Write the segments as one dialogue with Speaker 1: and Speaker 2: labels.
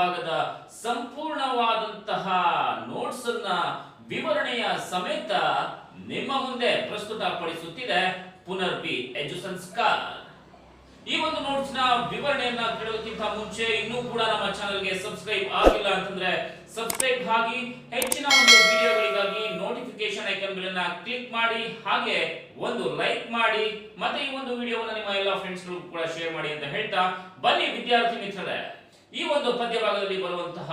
Speaker 1: ಭಾಗದ ಸಂಪೂರ್ಣವಾದಂತಹ ನೋಟ್ಸ್ ಅನ್ನ ವಿವರಣೆಯ ಸಮೇತ ನಿಮ್ಮ ಮುಂದೆ ಪ್ರಸ್ತುತ ಪಡಿಸುತ್ತಿದೆ ಪುನರ್ಬಿ ಎಜು ಸಂಸ್ಕಾರ ಈ ಒಂದು ನೋಟ್ಸ್ನ ವಿವರಣೆಯನ್ನ ಕೇಳೋದಕ್ಕಿಂತ ಮುಂಚೆ ಇನ್ನೂ ಕೂಡ ನಮ್ಮ ಚಾನೆಲ್ಗೆ ಸಬ್ಸ್ಕ್ರೈಬ್ ಆಗಿಲ್ಲ ಅಂತಂದ್ರೆ ಸಬ್ಸ್ಕ್ರೈಬ್ ಆಗಿ ಹೆಚ್ಚಿನ ಒಂದು ವಿಡಿಯೋಗಳಿಗಾಗಿ ನೋಟಿಫಿಕೇಶನ್ ಐಕನ್ ಗಳನ್ನ ಕ್ಲಿಕ್ ಮಾಡಿ, ಹಾಗೆ ಒಂದು ಲೈಕ್ ಮಾಡಿ, ಮತ್ತೆ ಈ ಒಂದು ವಿಡಿಯೋವನ್ನು ನಿಮ್ಮ ಎಲ್ಲ ಫ್ರೆಂಡ್ಸ್ ಕೂಡ ಶೇರ್ ಮಾಡಿ ಅಂತ ಹೇಳ್ತಾ ಬನ್ನಿ ವಿದ್ಯಾರ್ಥಿ ಮಿತ್ರರೇ. ಈ ಒಂದು ಪದ್ಯಭಾಗದಲ್ಲಿ ಬರುವಂತಹ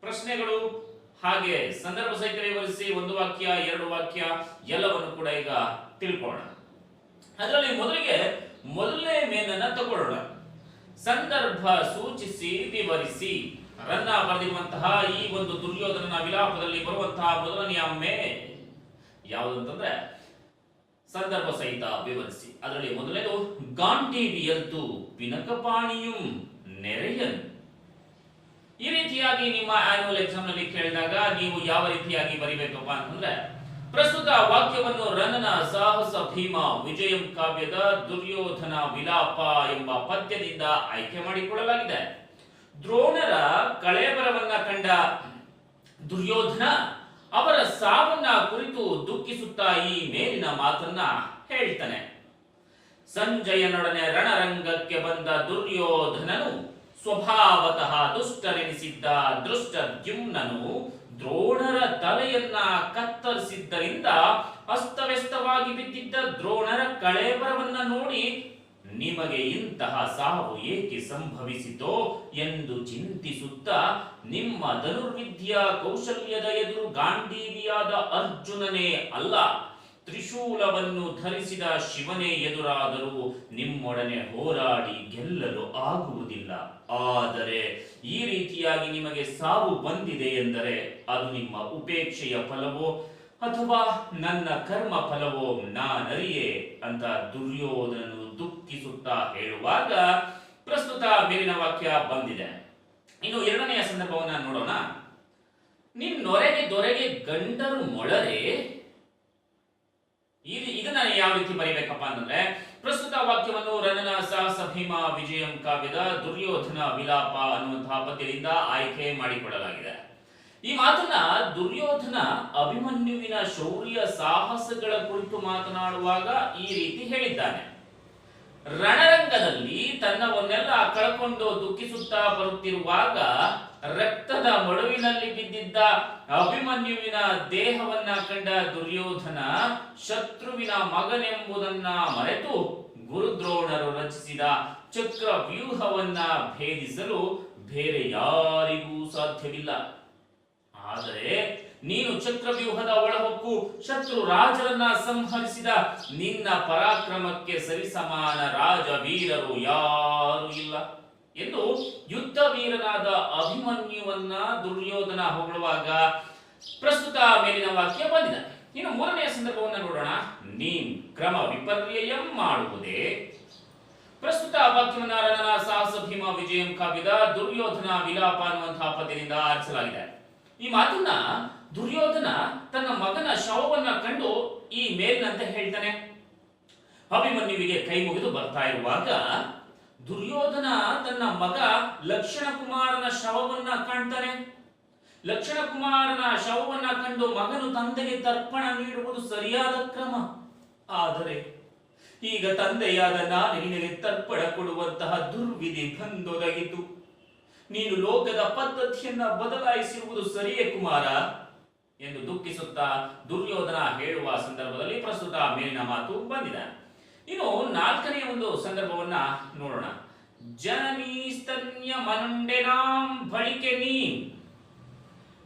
Speaker 1: ಪ್ರಶ್ನೆಗಳು ಹಾಗೆ ಸಂದರ್ಭ ಸಹಿತ ವಿವರಿಸಿ ಒಂದು ವಾಕ್ಯ, ಎರಡು ವಾಕ್ಯ, ಎಲ್ಲವನ್ನು ಕೂಡ ಈಗ ತಿಳ್ಕೊಳ್ಳೋಣ. ಅದರಲ್ಲಿ ಮೊದಲಿಗೆ ಮೊದಲನೇ ಮೇನನ್ನ ತಗೊಳ್ಳೋಣ. ಸಂದರ್ಭ ಸೂಚಿಸಿ, ವಿವರಿಸಿ. ರನ್ನ ಬರೆದಿರುವಂತಹ ಈ ಒಂದು ದುರ್ಯೋಧನನ ವಿಲಾಪದಲ್ಲಿ ಬರುವಂತಹ ಮೊದಲನೆಯ ಮೇ ಯಾವುದಂತಂದ್ರೆ ಸಂದರ್ಭ ಸಹಿತ ವಿವರಿಸಿ. ಅದರಲ್ಲಿ ಮೊದಲನೇದು ಗಾಂಡೀವಿಯಲ್ತು ಪಿನಕಪಾಣಿಯು ನೆರೆಯನ್ ಈ ರೀತಿಯಾಗಿ ನಿಮ್ಮ ಆನ್ಯುವಲ್ ಎಕ್ಸಾಮ್ನಲ್ಲಿ ಕೇಳಿದಾಗ ನೀವು ಯಾವ ರೀತಿಯಾಗಿ ಬರಿಬೇಕಪ್ಪ ಅಂತಂದ್ರೆ, ಪ್ರಸ್ತುತ ವಾಕ್ಯವನ್ನು ರನ್ನನ ಸಾಹಸ ಭೀಮ ವಿಜಯಂ ಕಾವ್ಯದ ದುರ್ಯೋಧನ ವಿಲಾಪ ಎಂಬ ಪದ್ಯದಿಂದ ಆಯ್ಕೆ ಮಾಡಿಕೊಳ್ಳಲಾಗಿದೆ. ದ್ರೋಣರ ಕಳೇಬರವನ್ನ ಕಂಡ ದುರ್ಯೋಧನ ಅವರ ಸಾವನ್ನ ಕುರಿತು ದುಃಖಿಸುತ್ತಾ ಈ ಮೇಲಿನ ಮಾತನ್ನ ಹೇಳ್ತಾನೆ. ಸಂಜಯನೊಡನೆ ರಣರಂಗಕ್ಕೆ ಬಂದ ದುರ್ಯೋಧನನು ಸ್ವಭಾವತಃ ದುಷ್ಟರೆನಿಸಿದ್ದ ದೃಷ್ಟದ್ಯುಮ್ನನು ದ್ರೋಣರ ತಲೆಯನ್ನ ಕತ್ತರಿಸಿದ್ದರಿಂದ ಅಸ್ತವ್ಯಸ್ತವಾಗಿ ಬಿದ್ದಿದ್ದ ದ್ರೋಣರ ಕಳೇಬರವನ್ನ ನೋಡಿ ನಿಮಗೆ ಇಂತಹ ಸಾವು ಏಕೆ ಸಂಭವಿಸಿತೋ ಎಂದು ಚಿಂತಿಸುತ್ತಾ ನಿಮ್ಮ ಧನುರ್ವಿದ್ಯಾ ಕೌಶಲ್ಯದ ಎದುರು ಗಾಂಧೀವಿಯಾದ ಅರ್ಜುನನೇ ಅಲ್ಲ ತ್ರಿಶೂಲವನ್ನು ಧರಿಸಿದ ಶಿವನೇ ಎದುರಾದರೂ ನಿಮ್ಮೊಡನೆ ಹೋರಾಡಿ ಗೆಲ್ಲಲು ಆಗುವುದಿಲ್ಲ. ಆದರೆ ಈ ರೀತಿಯಾಗಿ ನಿಮಗೆ ಸಾವು ಬಂದಿದೆ ಎಂದರೆ ಅದು ನಿಮ್ಮ ಉಪೇಕ್ಷೆಯ ಫಲವೋ ಅಥವಾ ನನ್ನ ಕರ್ಮ ಫಲವೋ ನಾನರಿಯೇ ಅಂತ ದುರ್ಯೋಧನನು ದುಃಖಿಸುತ್ತಾ ಹೇಳುವಾಗ ಪ್ರಸ್ತುತ ಮೇಲಿನ ವಾಕ್ಯ ಬಂದಿದೆ. ಇನ್ನು ಎರಡನೆಯ ಸಂದರ್ಭವನ್ನು ನೋಡೋಣ. ನಿನ್ನೊರೆಗೆ ದೊರೆಗೆ ಗಂಡರು ಮೊಳರೆ ಇದು ಇದನ್ನ ಯಾವ ರೀತಿ ಬರೀಬೇಕಪ್ಪ ಅಂತಂದ್ರೆ, ಪ್ರಸ್ತುತ ವಾಕ್ಯವನ್ನು ರನನ ಸಾಹಸ ಭೀಮ ವಿಜಯಂ ಕಾವ್ಯದ ದುರ್ಯೋಧನ ವಿಲಾಪ ಅನ್ನುವಂತಹ ಪದ್ಯದಿಂದ ಆಯ್ಕೆ ಮಾಡಿಕೊಳ್ಳಲಾಗಿದೆ. ಈ ಮಾತನ್ನ ದುರ್ಯೋಧನ ಅಭಿಮನ್ಯುವಿನ ಶೌರ್ಯ ಸಾಹಸಗಳ ಕುರಿತು ಮಾತನಾಡುವಾಗ ಈ ರೀತಿ ಹೇಳಿದ್ದಾನೆ. ರಣರಂಗದಲ್ಲಿ ತನ್ನವನ್ನೆಲ್ಲ ಕಳ್ಕೊಂಡು ದುಃಖಿಸುತ್ತಾ ಬರುತ್ತಿರುವಾಗ ರಕ್ತದ ಮಡುವಿನಲ್ಲಿ ಬಿದ್ದಿದ್ದ ಅಭಿಮನ್ಯುವಿನ ದೇಹವನ್ನ ಕಂಡ ದುರ್ಯೋಧನ ಶತ್ರುವಿನ ಮಗನೆಂಬುದನ್ನ ಮರೆತು ಗುರುದ್ರೋಣರು ರಚಿಸಿದ ಚಕ್ರ ವ್ಯೂಹವನ್ನ ಭೇದಿಸಲು ಬೇರೆ ಯಾರಿಗೂ ಸಾಧ್ಯವಿಲ್ಲ. ಆದರೆ ನೀನು ಚಕ್ರವ್ಯೂಹದ ಒಳಹೊಕ್ಕು ಶತ್ರು ರಾಜರನ್ನ ಸಂಹರಿಸಿದ ನಿನ್ನ ಪರಾಕ್ರಮಕ್ಕೆ ಸರಿಸಮಾನ ರಾಜ ವೀರರು ಯಾರು ಇಲ್ಲ ಎಂದು ಯುದ್ಧ ವೀರನಾದ ಅಭಿಮನ್ಯುವನ್ನ ದುರ್ಯೋಧನ ಹೊಗಳುವಾಗ ಪ್ರಸ್ತುತ ಮೇಲಿನ ವಾಕ್ಯ ಬಂದಿದೆ. ಇನ್ನು ಮೂರನೆಯ ಸಂದರ್ಭವನ್ನು ನೋಡೋಣ. ನೀನ್ ಕ್ರಮ ವಿಪರ್ಯಯಂ ಮಾಡುವುದೇ. ಪ್ರಸ್ತುತ ವಾಕ್ಯವನ್ನ ಸಾಹಸ ಭೀಮ ವಿಜಯಂ ಕಾವ್ಯದ ದುರ್ಯೋಧನ ವಿಲಾಪ ಅನ್ನುವಂತಹ ಪದ್ಯದಿಂದ ಆರಿಸಲಾಗಿದೆ. ಈ ಮಾತನ್ನ ದುರ್ಯೋಧನ ತನ್ನ ಮಗನ ಶವವನ್ನ ಕಂಡು ಈ ಮೇಲಿನಂತೆ ಹೇಳ್ತಾನೆ. ಅಭಿಮನ್ಯುವಿಗೆ ಕೈ ಮುಗಿದು ಬರ್ತಾ ಇರುವಾಗ ದುರ್ಯೋಧನ ತನ್ನ ಮಗ ಲಕ್ಷಣ ಕುಮಾರನ ಶವವನ್ನ ಕಾಣ್ತಾನೆ. ಲಕ್ಷಣ ಕುಮಾರನ ಶವವನ್ನ ಕಂಡು ಮಗನು ತಂದೆಗೆ ತರ್ಪಣ ನೀಡುವುದು ಸರಿಯಾದ ಕ್ರಮ. ಆದರೆ ಈಗ ತಂದೆಯಾದ ನಾನು ನಿನಗೆ ತರ್ಪಣ ಕೊಡುವಂತಹ ದುರ್ವಿಧಿ ಬಂದೊದಗಿತು ನೀನು ಲೋಕದ ಪದ್ಧತಿಯನ್ನ ಬದಲಾಯಿಸಿರುವುದು ಸರಿಯೇ ಕುಮಾರ? ಎಂದು ದುಃಖಿಸುತ್ತಾ ದುರ್ಯೋಧನ ಹೇಳುವ ಸಂದರ್ಭದಲ್ಲಿ ಪ್ರಸ್ತುತ ಮೇಲಿನ ಮಾತು ಬಂದಿದೆ. ಇನ್ನು ನಾಲ್ಕನೇ ಒಂದು ಸಂದರ್ಭವನ್ನ ನೋಡೋಣ. ಜನನೀ ಸ್ತನ್ಯ ಮನುಂಡೆನಾಂ ಬಳಿಕೆ ನೀ.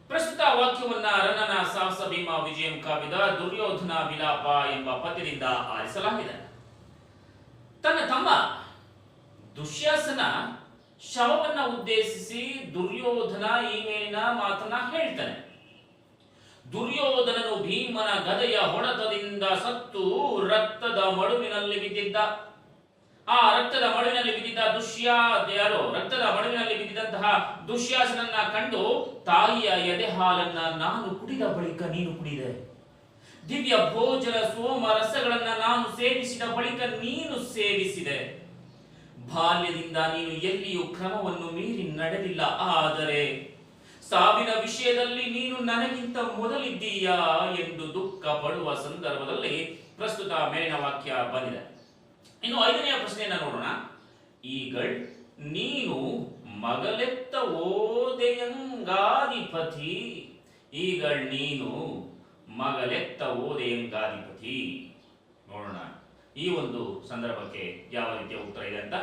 Speaker 1: ಪ್ರಸ್ತುತ ವಾಕ್ಯವನ್ನ ರಣನ ಸಾಹಸ ಭೀಮ ವಿಜಯಂ ಕಾವಿದ ದುರ್ಯೋಧನ ವಿಲಾಪ ಎಂಬ ಪದ್ಯದಿಂದ ಆರಿಸಲಾಗಿದೆ. ತನ್ನ ತಮ್ಮ ದುಶ್ಯಾಸನ ಶವವನ್ನ ಉದ್ದೇಶಿಸಿ ದುರ್ಯೋಧನ ಈ ಮೇಲಿನ ಮಾತನ್ನ ಹೇಳ್ತಾನೆ. ದುರ್ಯೋಧನನು ಭೀಮನ ಗದೆಯ ಹೊಡೆತದಿಂದ ಸತ್ತು ರಕ್ತದ ಮಡುವಿನಲ್ಲಿ ಬಿದ್ದಿದ್ದ. ಆ ರಕ್ತದ ಮಡುವಿನಲ್ಲಿ ಬಿದ್ದಿದ್ದ ದುಶ್ಯಾ ರಕ್ತದ ಮಡುವಿನಲ್ಲಿ ಬಿದ್ದಿದ್ದಂತಹ ದುಶ್ಯಾಸನನ್ನ ಕಂಡು ತಾಯಿಯ ಎದೆ ಹಾಲನ್ನ ನಾನು ಕುಡಿದ ಬಳಿಕ ನೀನು ಕುಡಿದೆ. ದಿವ್ಯ ಭೋಜನ ಸೋಮ ರಸಗಳನ್ನ ನಾನು ಸೇವಿಸಿದ ಬಳಿಕ ನೀನು ಸೇವಿಸಿದೆ. ಬಾಲ್ಯದಿಂದ ನೀನು ಎಲ್ಲಿಯೂ ಕ್ರಮವನ್ನು ಮೀರಿ ನಡೆದಿಲ್ಲ. ಆದರೆ ಸಾವಿನ ವಿಷಯದಲ್ಲಿ ನೀನು ನನಗಿಂತ ಮೊದಲಿದ್ದೀಯಾ ಎಂದು ದುಃಖ ಪಡುವ ಸಂದರ್ಭದಲ್ಲಿ ಪ್ರಸ್ತುತ ಮೇಲಿನ ವಾಕ್ಯ ಬಂದಿದೆ. ಇನ್ನು ಐದನೆಯ ಪ್ರಶ್ನೆಯನ್ನು ನೋಡೋಣ. ಈಗ ನೀನು ಮಗಲೆತ್ತ ಓದೆಯಂಗಾಧಿಪತಿ ಈಗ ನೀನು ಮಗಲೆತ್ತ ಓದೆಯಂಗಾಧಿಪತಿ ನೋಡೋಣ. ಈ ಒಂದು ಸಂದರ್ಭಕ್ಕೆ ಯಾವ ರೀತಿಯ ಉತ್ತರ ಇದೆ ಅಂತ.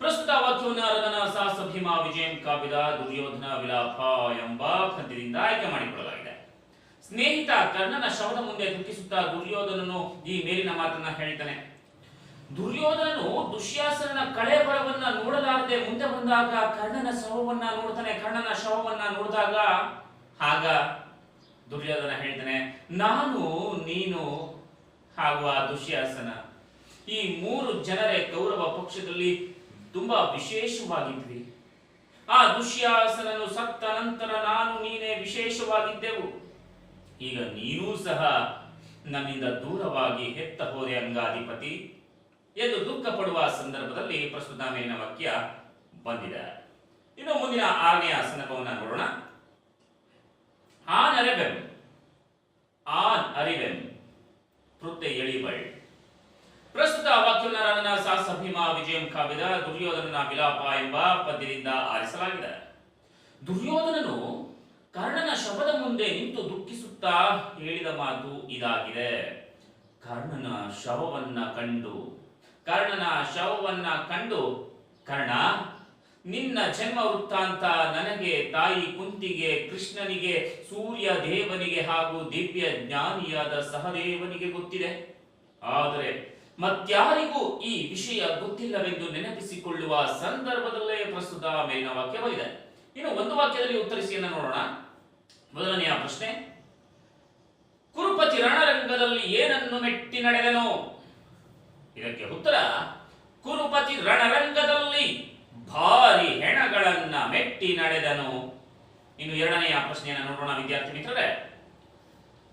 Speaker 1: ಪ್ರಸ್ತುತ ವಾಕ್ಯವನ್ನು ಭೀಮ ವಿಜಯಂ ಕಾಪಿದ ದುರ್ಯೋಧನ ವಿಲಾಪ ಎಂಬ ಪದ್ಯದಿಂದ ಆಯ್ಕೆ ಮಾಡಿಕೊಳ್ಳಲಾಗಿದೆ. ಸ್ನೇಹಿತ ಕರ್ಣನ ಶವದ ಮುಂದೆ ದುಃಖಿಸುತ್ತಾ ದುರ್ಯೋಧನನು ಈ ಮೇಲಿನ ಮಾತನ್ನ ಹೇಳ್ತಾನೆ ದುರ್ಯೋಧನನು ದುಶ್ಯಾಸನ ಕಳೆ ಬರವನ್ನ ನೋಡಲಾರದೆ ಮುಂದೆ ಬಂದಾಗ ಕರ್ಣನ ಶವವನ್ನ ನೋಡ್ತಾನೆ. ಕರ್ಣನ ಶವವನ್ನ ನೋಡಿದಾಗ ಆಗ ದುರ್ಯೋಧನ ಹೇಳ್ತಾನೆ, ನಾನು, ನೀನು ಹಾಗೂ ಆ ದುಶ್ಯಾಸನ ಈ ಮೂರು ಜನರೇ ಕೌರವ ಪಕ್ಷದಲ್ಲಿ ತುಂಬಾ ವಿಶೇಷವಾಗಿದ್ವಿ. ಆ ದುಶ್ಯಾಸನನು ಸತ್ತ ನಂತರ ನಾನು ನೀನೇ ವಿಶೇಷವಾಗಿದ್ದೆವು. ಈಗ ನೀನೂ ಸಹ ನನ್ನಿಂದ ದೂರವಾಗಿ ಹೆತ್ತ ಹೋದೆ ಅಂಗಾಧಿಪತಿ ಎಂದು ದುಃಖ ಪಡುವ ಸಂದರ್ಭದಲ್ಲಿ ಪ್ರಸ್ತುತ ಮೇಲಿನ ವಾಕ್ಯ ಬಂದಿದೆ. ಇನ್ನು ಮುಂದಿನ ಆರನೇ ಸಂದರ್ಭವನ್ನು ನೋಡೋಣ. ಆನ್ ಆನ್ ಅರಿವೆಂ ಕೃತ್ಯ ಎಳಿಬಳ್ ಪ್ರಸ್ತುತ ವಾಕ್ಯವನ್ನು ನನ್ನ ಸಾಹಸ ಭೀಮ ವಿಜಯಂ ಕಾವ್ಯದ ದುರ್ಯೋಧನನ ವಿಲಾಪ ಎಂಬ ಪದ್ಯದಿಂದ ಆರಿಸಲಾಗಿದೆ. ದುರ್ಯೋಧನನು ಕರ್ಣನ ಶವದ ಮುಂದೆ ನಿಂತು ದುಃಖಿಸುತ್ತಾ ಹೇಳಿದ ಮಾತು ಇದಾಗಿದೆ. ಕರ್ಣನ ಶವವನ್ನ ಕಂಡು, ಕರ್ಣನ ಶವವನ್ನ ಕಂಡು, ಕರ್ಣ, ನಿನ್ನ ಜನ್ಮ ವೃತ್ತಾಂತ ನನಗೆ ತಾಯಿ ಕುಂತಿಗೆ, ಕೃಷ್ಣನಿಗೆ, ಸೂರ್ಯ ದೇವನಿಗೆ ಹಾಗೂ ದಿವ್ಯ ಜ್ಞಾನಿಯಾದ ಸಹದೇವನಿಗೆ ಗೊತ್ತಿದೆ. ಆದರೆ ಮತ್ಯಾರಿಗೂ ಈ ವಿಷಯ ಗೊತ್ತಿಲ್ಲವೆಂದು ನೆನಪಿಸಿಕೊಳ್ಳುವ ಸಂದರ್ಭದಲ್ಲೇ ಪ್ರಸ್ತುತ ಮೇಲಿನ ವಾಕ್ಯ ಬಂದಿದೆ ಇನ್ನು ಒಂದು ವಾಕ್ಯದಲ್ಲಿ ಉತ್ತರಿಸಿಯನ್ನ ನೋಡೋಣ. ಮೊದಲನೆಯ ಪ್ರಶ್ನೆ, ಕುರುಪತಿ ರಣರಂಗದಲ್ಲಿ ಏನನ್ನು ಮೆಟ್ಟಿ ನಡೆದನು? ಇದಕ್ಕೆ ಉತ್ತರ, ಕುರುಪತಿ ರಣರಂಗದಲ್ಲಿ ಭಾರಿ ಹೆಣಗಳನ್ನ ಮೆಟ್ಟಿ ನಡೆದನು? ಇನ್ನು ಎರಡನೆಯ ಪ್ರಶ್ನೆಯನ್ನು ನೋಡೋಣ ವಿದ್ಯಾರ್ಥಿ ಮಿತ್ರರೇ.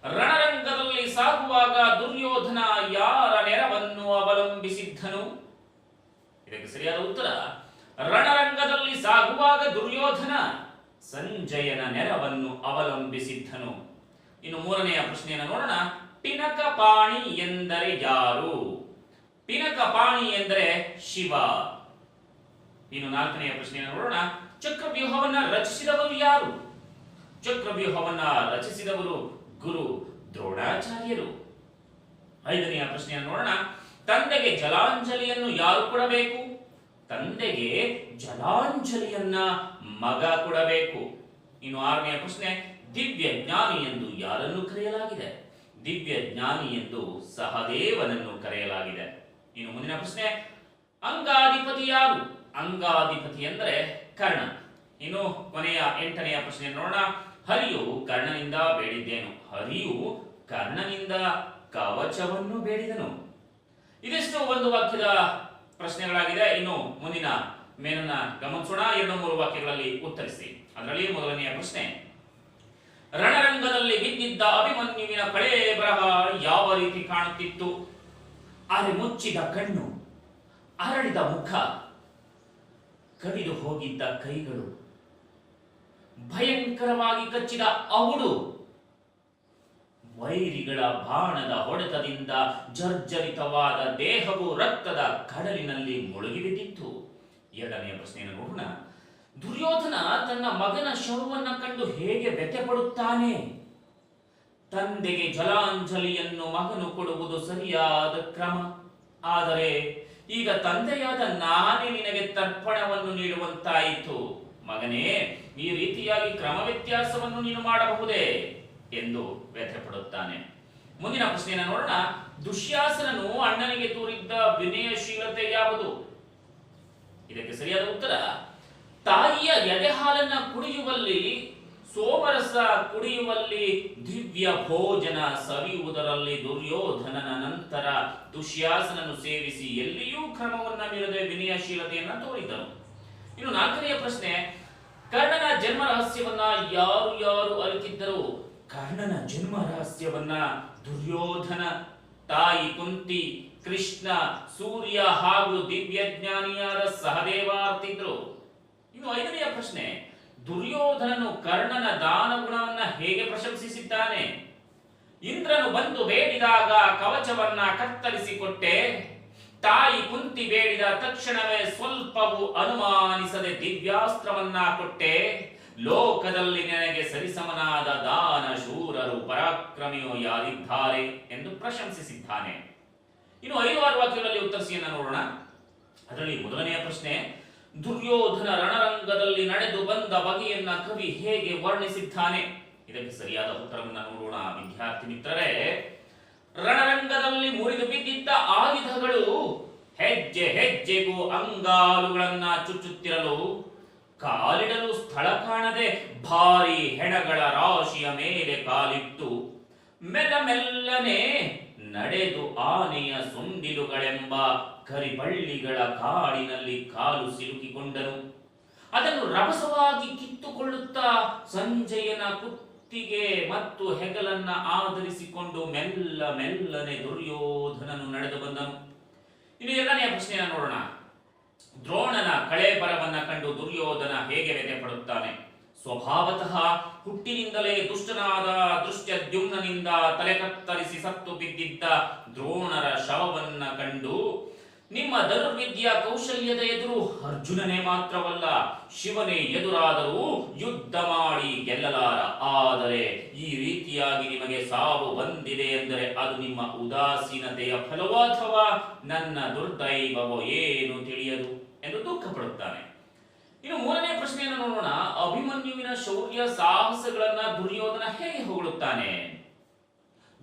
Speaker 1: ರಣರಂಗದಲ್ಲಿ ಸಾಗುವಾಗ ದುರ್ಯೋಧನ ಯಾರ ನೆರವನ್ನು ಅವಲಂಬಿಸಿದ್ದನು ಇದಕ್ಕೆ ಸರಿಯಾದ ಉತ್ತರ, ರಣರಂಗದಲ್ಲಿ ಸಾಗುವಾಗ ದುರ್ಯೋಧನ ಸಂಜಯನ ನೆರವನ್ನು ಅವಲಂಬಿಸಿದ್ದನು. ಇನ್ನು ಮೂರನೆಯ ಪ್ರಶ್ನೆಯನ್ನು ನೋಡೋಣ. ಪಿನಕಪಾಣಿ ಎಂದರೆ ಯಾರು? ಪಿನಕಪಾಣಿ ಎಂದರೆ ಶಿವ. ಇನ್ನು ನಾಲ್ಕನೆಯ ಪ್ರಶ್ನೆಯನ್ನು ನೋಡೋಣ. ಚಕ್ರವ್ಯೂಹವನ್ನ ರಚಿಸಿದವರು ಯಾರು? ಚಕ್ರವ್ಯೂಹವನ್ನ ರಚಿಸಿದವರು ಗುರು ದ್ರೋಣಾಚಾರ್ಯರು. ಐದನೆಯ ಪ್ರಶ್ನೆಯನ್ನು ನೋಡೋಣ. ತಂದೆಗೆ ಜಲಾಂಜಲಿಯನ್ನು ಯಾರು ಕೊಡಬೇಕು? ತಂದೆಗೆ ಜಲಾಂಜಲಿಯನ್ನ ಮಗ ಕೊಡಬೇಕು. ಇನ್ನು ಆರನೆಯ ಪ್ರಶ್ನೆ, ದಿವ್ಯ ಜ್ಞಾನಿ ಎಂದು ಯಾರನ್ನು ಕರೆಯಲಾಗಿದೆ? ದಿವ್ಯ ಜ್ಞಾನಿ ಎಂದು ಸಹದೇವನನ್ನು ಕರೆಯಲಾಗಿದೆ. ಇನ್ನು ಮುಂದಿನ ಪ್ರಶ್ನೆ, ಅಂಗಾಧಿಪತಿ ಯಾರು? ಅಂಗಾಧಿಪತಿ ಎಂದರೆ ಕರ್ಣ. ಇನ್ನು ಕೊನೆಯ ಎಂಟನೆಯ ಪ್ರಶ್ನೆ ನೋಡೋಣ. ಹರಿಯು ಕರ್ಣನಿಂದ ಬೇಡಿದ್ದೇನು? ಹರಿಯು ಕರ್ಣನಿಂದ ಕವಚವನ್ನು ಬೇಡಿದನು. ಇದಿಷ್ಟು ಒಂದು ವಾಕ್ಯದ ಪ್ರಶ್ನೆಗಳಾಗಿದೆ. ಇನ್ನು ಮುಂದಿನ ಮೇನನ್ನ ಗಮನಿಸೋಣ. ಎರಡು ಮೂರು ವಾಕ್ಯಗಳಲ್ಲಿ ಉತ್ತರಿಸಿ. ಅದರಲ್ಲಿ ಮೊದಲನೆಯ ಪ್ರಶ್ನೆ, ರಣರಂಗದಲ್ಲಿ ಬಿದ್ದಿದ್ದ ಅಭಿಮನ್ಯುವಿನ ಕಳೆ ಬರಹ ಯಾವ ರೀತಿ ಕಾಣುತ್ತಿತ್ತು? ಅರೆ ಮುಚ್ಚಿದ ಕಣ್ಣು, ಅರಳಿದ ಮುಖ, ಕಡಿದು ಹೋಗಿದ್ದ ಕೈಗಳು, ಭಯಂಕರವಾಗಿ ಕಚ್ಚಿದ ಅವಡು ವೈರಿಗಳ ಬಾಣದ ಹೊಡೆತದಿಂದ ಜರ್ಜರಿತವಾದ ದೇಹವು ರಕ್ತದ ಕಡಲಿನಲ್ಲಿ ಮುಳುಗಿಬಿದ್ದಿತ್ತು ಎರಡನೆಯ ಪ್ರಶ್ನೆಯನ್ನು ನೋಡೋಣ. ದುರ್ಯೋಧನ ತನ್ನ ಮಗನ ಶವವನ್ನು ಕಂಡು ಹೇಗೆ ವ್ಯಥೆ ಪಡುತ್ತಾನೆ ತಂದೆಗೆ ಜಲಾಂಜಲಿಯನ್ನು ಮಗನು ಕೊಡುವುದು ಸರಿಯಾದ ಕ್ರಮ. ಆದರೆ ಈಗ ತಂದೆಯಾದ ನಾನೇ ನಿನಗೆ ತರ್ಪಣವನ್ನು ನೀಡುವಂತಾಯಿತು. ಮಗನೇ, ಈ ರೀತಿಯಾಗಿ ಕ್ರಮ ವ್ಯತ್ಯಾಸವನ್ನು ನೀನು ಮಾಡಬಹುದೇ? ಎಂದು ವ್ಯಥೆ ಪಡುತ್ತಾನೆ ಮುಂದಿನ ಪ್ರಶ್ನೆಯನ್ನು ನೋಡೋಣ. ದುಶ್ಯಾಸನನು ಅಣ್ಣನಿಗೆ ತೋರಿದ್ದ ವಿನಯಶೀಲತೆ ಯಾವುದು? ಇದಕ್ಕೆ ಸರಿಯಾದ ಉತ್ತರ, ತಾಯಿಯ ಎದೆ ಹಾಲನ್ನ ಕುಡಿಯುವಲ್ಲಿ, ಸೋಮರಸ ಕುಡಿಯುವಲ್ಲಿ ದಿವ್ಯ ಭೋಜನ ಸವಿಯುವುದರಲ್ಲಿ ದುರ್ಯೋಧನನ ನಂತರ ದುಶ್ಯಾಸನನ್ನು ಸೇವಿಸಿ ಎಲ್ಲಿಯೂ ಕ್ರಮವನ್ನ ಮೀರದೆ ವಿನಯಶೀಲತೆಯನ್ನ ತೋರಿದ್ದನು ಇನ್ನು ನಾಲ್ಕನೆಯ ಪ್ರಶ್ನೆ, ಕರ್ಣನ ಜನ್ಮ ರಹಸ್ಯವನ್ನ ಯಾರು ಯಾರು ಅರಿತಿದ್ದರು? ಕರ್ಣನ ಜನ್ಮ ರಹಸ್ಯವನ್ನ ದುರ್ಯೋಧನ ತಾಯಿ ಕುಂತಿ ಕೃಷ್ಣ, ಸೂರ್ಯ ಹಾಗೂ ದಿವ್ಯಜ್ಞಾನಿಯರ ಸಹದೇವ ಅರ್ತಿದ್ರು. ಇನ್ನು ಐದನೆಯ ಪ್ರಶ್ನೆ, ದುರ್ಯೋಧನನು ಕರ್ಣನ ದಾನ ಗುಣವನ್ನ ಹೇಗೆ ಪ್ರಶಂಸಿಸಿದ್ದಾನೆ? ಇಂದ್ರನು ಬಂದು ಬೇಡಿದಾಗ ಕವಚವನ್ನ ಕತ್ತರಿಸಿಕೊಟ್ಟೆ. ತಾಯಿ ಕುಂತಿ ಬೇಡಿದ ತಕ್ಷಣವೇ ಸ್ವಲ್ಪವೂ ಅನುಮಾನಿಸದೆ ದಿವ್ಯಾಸ್ತ್ರವನ್ನ ಕೊಟ್ಟೆ. ಲೋಕದಲ್ಲಿ ನಿನಗೆ ಸರಿಸಮನಾದ ದಾನ ಶೂರರು ಪರಾಕ್ರಮಿಯೋ ಯಾರಿದ್ದಾರೆ ಎಂದು ಪ್ರಶಂಸಿಸಿದ್ದಾನೆ. ಇನ್ನು ಐದು ಆರು ವಾಕ್ಯಗಳಲ್ಲಿ ಉತ್ತರಿಸಿಯನ್ನು ನೋಡೋಣ. ಅದರಲ್ಲಿ ಮೊದಲನೆಯ ಪ್ರಶ್ನೆ, ದುರ್ಯೋಧನ ರಣರಂಗದಲ್ಲಿ ನಡೆದು ಬಂದ ಬಗೆಯನ್ನ ಕವಿ ಹೇಗೆ ವರ್ಣಿಸಿದ್ದಾನೆ? ಇದಕ್ಕೆ ಸರಿಯಾದ ಉತ್ತರವನ್ನು ನೋಡೋಣ. ವಿದ್ಯಾರ್ಥಿ ಮಿತ್ರರೇ, ರಣರಂಗದಲ್ಲಿ ಮುರಿದು ಬಿದ್ದಿದ್ದ ಆಯುಧಗಳು ಹೆಜ್ಜೆ ಹೆಜ್ಜೆಗೂ ಅಂಗಾಲುಗಳನ್ನ ಚುಚ್ಚುತ್ತಿರಲು ಕಾಲಿಡಲು ಸ್ಥಳ ಕಾಣದೆ ಭಾರಿ ಹೆಣಗಳ ರಾಶಿಯ ಮೇಲೆ ಕಾಲಿಟ್ಟು ಮೆಲ್ಲ ಮೆಲ್ಲನೆ ನಡೆದು ಆನೆಯ ಸುಂಡಿಲುಗಳೆಂಬ ಕರಿಬಳ್ಳಿಗಳ ಕಾಡಿನಲ್ಲಿ ಕಾಲು ಸಿಲುಕಿಕೊಂಡನು. ಅದನ್ನು ರಭಸವಾಗಿ ಕಿತ್ತುಕೊಳ್ಳುತ್ತಾ ಸಂಜಯನ ಕುತ್ತಿಗೆ ಮತ್ತು ಹೆಗಲನ್ನ ಆಧರಿಸಿಕೊಂಡು ಮೆಲ್ಲ ಮೆಲ್ಲನೆ ದುರ್ಯೋಧನನು ನಡೆದು ಬಂದನು. ಇನ್ನು ಎರಡನೆಯ ಪ್ರಶ್ನೆಯನ್ನು ನೋಡೋಣ. ದ್ರೋಣನ ಕಳೆ ಬರವನ್ನ ಕಂಡು ದುರ್ಯೋಧನ ಹೇಗೆ ವ್ಯಥೆ ಪಡುತ್ತಾನೆ ಸ್ವಭಾವತಃ ಹುಟ್ಟಿನಿಂದಲೇ ದುಷ್ಟನಾದ ದೃಷ್ಟ್ಯದ್ಯುಮ್ನನಿಂದ ತಲೆ ಕತ್ತರಿಸಿ ಸತ್ತು ಬಿದ್ದಿದ್ದ ದ್ರೋಣರ ಶವವನ್ನ ಕಂಡು ನಿಮ್ಮ ಧನುರ್ವಿದ್ಯಾ ಕೌಶಲ್ಯದ ಎದುರು ಅರ್ಜುನನೇ ಮಾತ್ರವಲ್ಲ ಶಿವನೇ ಎದುರಾದರೂ ಯುದ್ಧ ಮಾಡಿ ಗೆಲ್ಲಲಾರ. ಆದರೆ ಈ ರೀತಿಯಾಗಿ ನಿಮಗೆ ಸಾವು ಬಂದಿದೆ ಎಂದರೆ ಅದು ನಿಮ್ಮ ಉದಾಸೀನತೆಯ ಫಲವೋ ಅಥವಾ ನನ್ನ ದುರ್ದೈವವೋ ಏನು ತಿಳಿಯದು ಎಂದು ದುಃಖ ಪಡುತ್ತಾನೆ ಇನ್ನು ಮೂರನೇ ಪ್ರಶ್ನೆಯನ್ನು ನೋಡೋಣ. ಅಭಿಮನ್ಯುವಿನ ಶೌರ್ಯ ಸಾಹಸಗಳನ್ನ ದುರ್ಯೋಧನ ಹೇಗೆ ಹೊಗಳುತ್ತಾನೆ?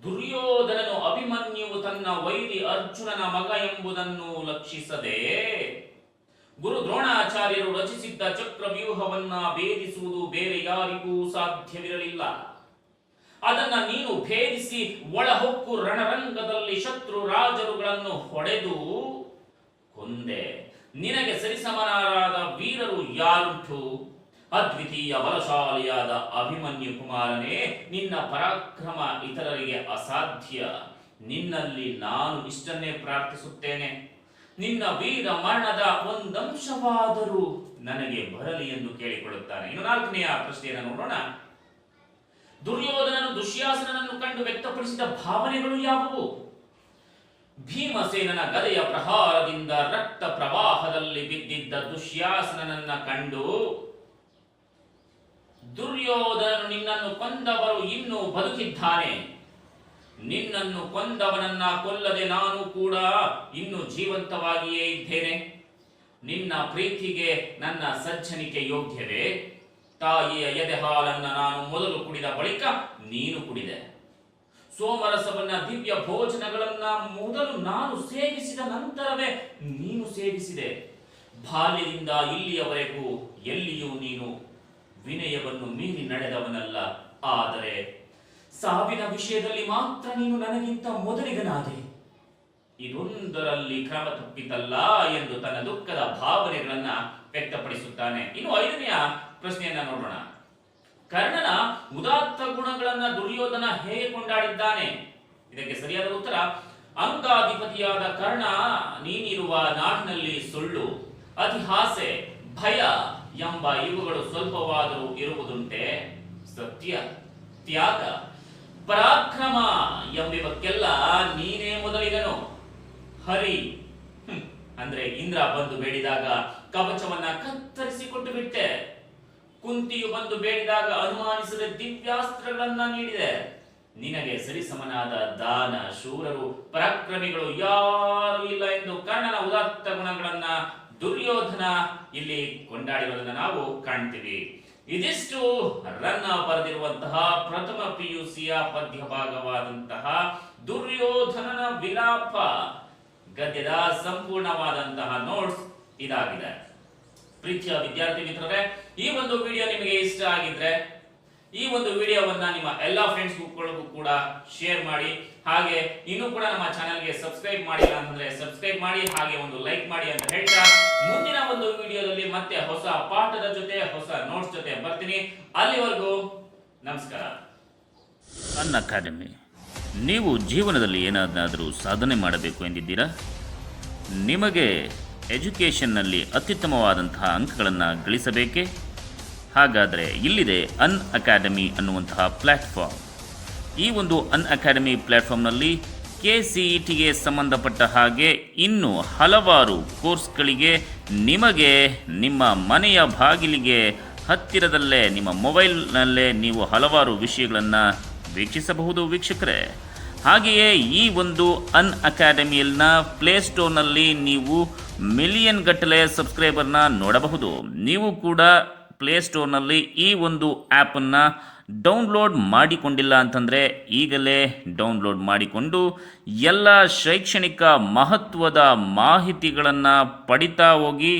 Speaker 1: ದುರ್ಯೋಧನನು ಅಭಿಮನ್ಯು ತನ್ನ ವೈರಿ ಅರ್ಜುನನ ಮಗ ಎಂಬುದನ್ನು ಲಕ್ಷಿಸದೆ ಗುರು ದ್ರೋಣಾಚಾರ್ಯರು ರಚಿಸಿದ್ದ ಚಕ್ರವ್ಯೂಹವನ್ನ ಭೇದಿಸುವುದು ಬೇರೆ ಯಾರಿಗೂ ಸಾಧ್ಯವಿರಲಿಲ್ಲ. ಅದನ್ನ ನೀನು ಭೇದಿಸಿ ಒಳಹೊಕ್ಕು ರಣರಂಗದಲ್ಲಿ ಶತ್ರು ರಾಜರುಗಳನ್ನು ಹೊಡೆದು ಕೊಂದೆ. ನಿನಗೆ ಸರಿಸಮನಾರಾದ ವೀರರು ಯಾರುಂಟು? ಅದ್ವಿತೀಯ ಬಲಶಾಲಿಯಾದ ಅಭಿಮನ್ಯು ಕುಮಾರನೇ, ನಿನ್ನ ಪರಾಕ್ರಮ ಇತರರಿಗೆ ಅಸಾಧ್ಯ. ನಿನ್ನಲ್ಲಿ ನಾನು ಇಷ್ಟನ್ನೇ ಪ್ರಾರ್ಥಿಸುತ್ತೇನೆ. ನಿನ್ನ ವೀರ ಮರಣದ ಒಂದಂಶವಾದರೂ ನನಗೆ ಬರಲಿ ಎಂದು ಕೇಳಿಕೊಳ್ಳುತ್ತಾನೆ. ಇನ್ನು ನಾಲ್ಕನೆಯ ಪ್ರಶ್ನೆಯನ್ನು ನೋಡೋಣ. ದುರ್ಯೋಧನನು ದುಶ್ಯಾಸನನ್ನು ಕಂಡು ವ್ಯಕ್ತಪಡಿಸಿದ ಭಾವನೆಗಳು ಯಾವುವು? ಭೀಮಸೇನನ ಗದೆಯ ಪ್ರಹಾರದಿಂದ ರಕ್ತ ಪ್ರವಾಹದಲ್ಲಿ ಬಿದ್ದಿದ್ದ ದುಶ್ಯಾಸನನ್ನ ಕಂಡು ದುರ್ಯೋಧನನು ನಿನ್ನನ್ನು ಕೊಂದವರು ಇನ್ನೂ ಬದುಕಿದ್ದಾನೆ ನಿನ್ನನ್ನು ಕೊಂದವನನ್ನ ಕೊಲ್ಲದೆ ನಾನು ಕೂಡ ಇನ್ನು ಜೀವಂತವಾಗಿಯೇ ಇದ್ದೇನೆ. ನಿನ್ನ ಪ್ರೀತಿಗೆ ನನ್ನ ಸಜ್ಜನಿಕೆ ಯೋಗ್ಯವೇ? ತಾಯಿಯ ಎದೆ ಹಾಲನ್ನ ನಾನು ಮೊದಲು ಕುಡಿದ ಬಳಿಕ ನೀನು ಕುಡಿದೆ. ಸೋಮರಸವನ್ನ ದಿವ್ಯ ಭೋಜನಗಳನ್ನ ಮೊದಲು ನಾನು ಸೇವಿಸಿದ ನಂತರವೇ ನೀನು ಸೇವಿಸಿದೆ. ಬಾಲ್ಯದಿಂದ ಇಲ್ಲಿಯವರೆಗೂ ಎಲ್ಲಿಯೂ ನೀನು ವಿನಯವನ್ನು ಮೀರಿ ನಡೆದವನಲ್ಲ. ಆದರೆ ಸಾವಿನ ವಿಷಯದಲ್ಲಿ ಮಾತ್ರ ನೀನು ನನಗಿಂತ ಮೊದಲಿಗನಾದೆ. ಇದೊಂದರಲ್ಲಿ ಕ್ರಮ ತಪ್ಪಿತಲ್ಲ ಎಂದು ತನ್ನ ದುಃಖದ ಭಾವನೆಗಳನ್ನ ವ್ಯಕ್ತಪಡಿಸುತ್ತಾನೆ. ಇನ್ನು ಐದನೆಯ ಪ್ರಶ್ನೆಯನ್ನ ನೋಡೋಣ. ಕರ್ಣನ ಉದಾತ್ತ ಗುಣಗಳನ್ನ ದುರ್ಯೋಧನ ಹೇಗೆ ಕೊಂಡಾಡಿದ್ದಾನೆ? ಇದಕ್ಕೆ ಸರಿಯಾದ ಉತ್ತರ, ಅಂಗಾಧಿಪತಿಯಾದ ಕರ್ಣ ನೀನಿರುವ ನಾಡಿನಲ್ಲಿ ಸುಳ್ಳು, ಅತಿಹಾಸೆ, ಭಯ ಎಂಬ ಇವುಗಳು ಸ್ವಲ್ಪವಾದರೂ ಇರುವುದುಂಟೆ? ಸತ್ಯ. ತ್ಯಾಗ. ಪರಾಕ್ರಮ ಎಂಬಿವಕ್ಕೆಲ್ಲ ನೀನೇ ಮೊದಲಿಗನು. ಹರಿ. ಅಂದ್ರೆ ಇಂದ್ರ ಬಂದು ಬೇಡಿದಾಗ ಕವಚವನ್ನ ಕತ್ತರಿಸಿಕೊಟ್ಟು ಬಿಟ್ಟೆ. ಕುಂತಿಯು ಬಂದು ಬೇಡಿದಾಗ ಅನುಮಾನಿಸದೆ ದಿವ್ಯಾಸ್ತ್ರಗಳನ್ನ ನೀಡಿದೆ. ನಿನಗೆ ಸರಿಸಮನಾದ ದಾನ ಶೂರರು, ಪರಾಕ್ರಮಿಗಳು ಯಾರು ಇಲ್ಲ ಎಂದು ಕರ್ಣನ ಉದಾತ್ತ ಗುಣಗಳನ್ನ ದುರ್ಯೋಧನ ಇಲ್ಲಿ ಕೊಂಡಾಡಿರೋದನ್ನ ನಾವು ಕಾಣ್ತೀವಿ. ಇದಿಷ್ಟು ರನ್ನ ಬರೆದಿರುವಂತಹ ಪ್ರಥಮ ಪಿಯುಸಿಯ ಪದ್ಯ ಭಾಗವಾದಂತಹ ದುರ್ಯೋಧನನ ವಿಲಾಪ ಗದ್ಯದ ಸಂಪೂರ್ಣವಾದಂತಹ ನೋಟ್ಸ್ ಇದಾಗಿದೆ. ಪ್ರೀತಿಯ ವಿದ್ಯಾರ್ಥಿ ಮಿತ್ರರೇ, ಈ ಒಂದು ವಿಡಿಯೋ ನಿಮಗೆ ಇಷ್ಟ ಆಗಿದ್ರೆ, ಈ ಒಂದು ವಿಡಿಯೋವನ್ನ ನಿಮ್ಮ ಎಲ್ಲಾ ಫ್ರೆಂಡ್ಸ್ ಗಳಿಗೂ ಕೂಡ ಶೇರ್ ಮಾಡಿ, ಹಾಗೆ ಇನ್ನೂ ಕೂಡ ನಮ್ಮ ಚಾನೆಲ್ಗೆ ಸಬ್ಸ್ಕ್ರೈಬ್ ಮಾಡಿಲ್ಲ ಅಂತಂದ್ರೆ ಸಬ್ಸ್ಕ್ರೈಬ್ ಮಾಡಿ, ಹಾಗೆ ಒಂದು ಲೈಕ್ ಮಾಡಿ ಅಂತ ಹೇಳ್ತಾ ಮತ್ತೆ ಹೊಸ ಪಾಠದ ಜೊತೆ ಹೊಸ ನೋಟ್ಸ್ ಜೊತೆ ಬರ್ತೀನಿ. ಅಲ್ಲಿವರೆಗೂ ನಮಸ್ಕಾರ. ಅನ್ ಅಕಾಡೆಮಿ, ನೀವು ಜೀವನದಲ್ಲಿ ಏನಾದರೂ ಸಾಧನೆ ಮಾಡಬೇಕು ಎಂದಿದ್ದೀರಾ? ನಿಮಗೆ ಎಜುಕೇಷನ್ನಲ್ಲಿ ಅತ್ಯುತ್ತಮವಾದಂತಹ ಅಂಕಗಳನ್ನು ಗಳಿಸಬೇಕೇ? ಹಾಗಾದರೆ ಇಲ್ಲಿದೆ ಅನ್ ಅಕಾಡೆಮಿ ಅನ್ನುವಂತಹ ಪ್ಲ್ಯಾಟ್ಫಾರ್ಮ್ ಈ ಒಂದು ಅನ್ ಅಕಾಡೆಮಿ ಪ್ಲ್ಯಾಟ್ಫಾರ್ಮ್ನಲ್ಲಿ ಕೆ ಸಿ ಇ ಟಿಗೆ ಸಂಬಂಧಪಟ್ಟ ಹಾಗೆ ಇನ್ನು ಹಲವಾರು ಕೋರ್ಸ್ಗಳಿಗೆ ನಿಮಗೆ ನಿಮ್ಮ ಮನೆಯ ಬಾಗಿಲಿಗೆ ಹತ್ತಿರದಲ್ಲೇ, ನಿಮ್ಮ ಮೊಬೈಲ್ನಲ್ಲೇ ನೀವು ಹಲವಾರು ವಿಷಯಗಳನ್ನು ವೀಕ್ಷಿಸಬಹುದು ವೀಕ್ಷಕರೇ. ಹಾಗೆಯೇ ಈ ಒಂದು ಅನ್ ಅಕಾಡೆಮಿಯಲ್ನ ಪ್ಲೇಸ್ಟೋರ್ನಲ್ಲಿ ನೀವು ಮಿಲಿಯನ್ ಗಟ್ಟಲೆ ಸಬ್ಸ್ಕ್ರೈಬರ್ನ ನೋಡಬಹುದು. ನೀವು ಕೂಡ ಪ್ಲೇಸ್ಟೋರ್ನಲ್ಲಿ ಈ ಒಂದು ಆ್ಯಪನ್ನು ಡೌನ್ಲೋಡ್ ಮಾಡಿಕೊಂಡಿಲ್ಲ ಅಂತಂದರೆ ಈಗಲೇ ಡೌನ್ಲೋಡ್ ಮಾಡಿಕೊಂಡು ಎಲ್ಲ ಶೈಕ್ಷಣಿಕ ಮಹತ್ವದ ಮಾಹಿತಿಗಳನ್ನು ಪಡಿತಾ ಹೋಗಿ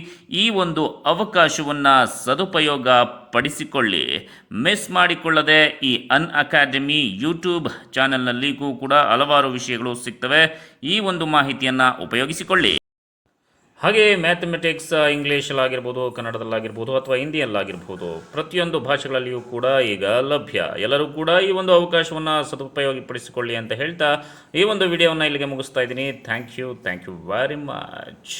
Speaker 1: ಈ ಒಂದು ಅವಕಾಶವನ್ನು ಸದುಪಯೋಗ ಪಡಿಸಿಕೊಳ್ಳಿ. ಮಿಸ್ ಮಾಡಿಕೊಳ್ಳದೆ ಈ ಅನ್ ಅಕಾಡೆಮಿ ಯೂಟ್ಯೂಬ್ ಚಾನೆಲ್ನಲ್ಲಿಗೂ ಕೂಡ ಹಲವಾರು ವಿಷಯಗಳು ಸಿಗ್ತವೆ. ಈ ಒಂದು ಮಾಹಿತಿಯನ್ನು ಉಪಯೋಗಿಸಿಕೊಳ್ಳಿ. ಹಾಗೆ ಮ್ಯಾಥಮೆಟಿಕ್ಸ್ ಇಂಗ್ಲೀಷಲ್ಲಾಗಿರ್ಬೋದು ಕನ್ನಡದಲ್ಲಾಗಿರ್ಬೋದು ಅಥವಾ ಹಿಂದಿಯಲ್ಲಾಗಿರ್ಬೋದು, ಪ್ರತಿಯೊಂದು ಭಾಷೆಗಳಲ್ಲಿಯೂ ಕೂಡ ಈಗ ಲಭ್ಯ. ಎಲ್ಲರೂ ಕೂಡ ಈ ಒಂದು ಅವಕಾಶವನ್ನು ಸದುಪಯೋಗಪಡಿಸಿಕೊಳ್ಳಿ ಅಂತ ಹೇಳ್ತಾ ಈ ಒಂದು ವಿಡಿಯೋವನ್ನು ಇಲ್ಲಿಗೆ ಮುಗಿಸ್ತಾ ಇದ್ದೀನಿ. Thank you thank you very much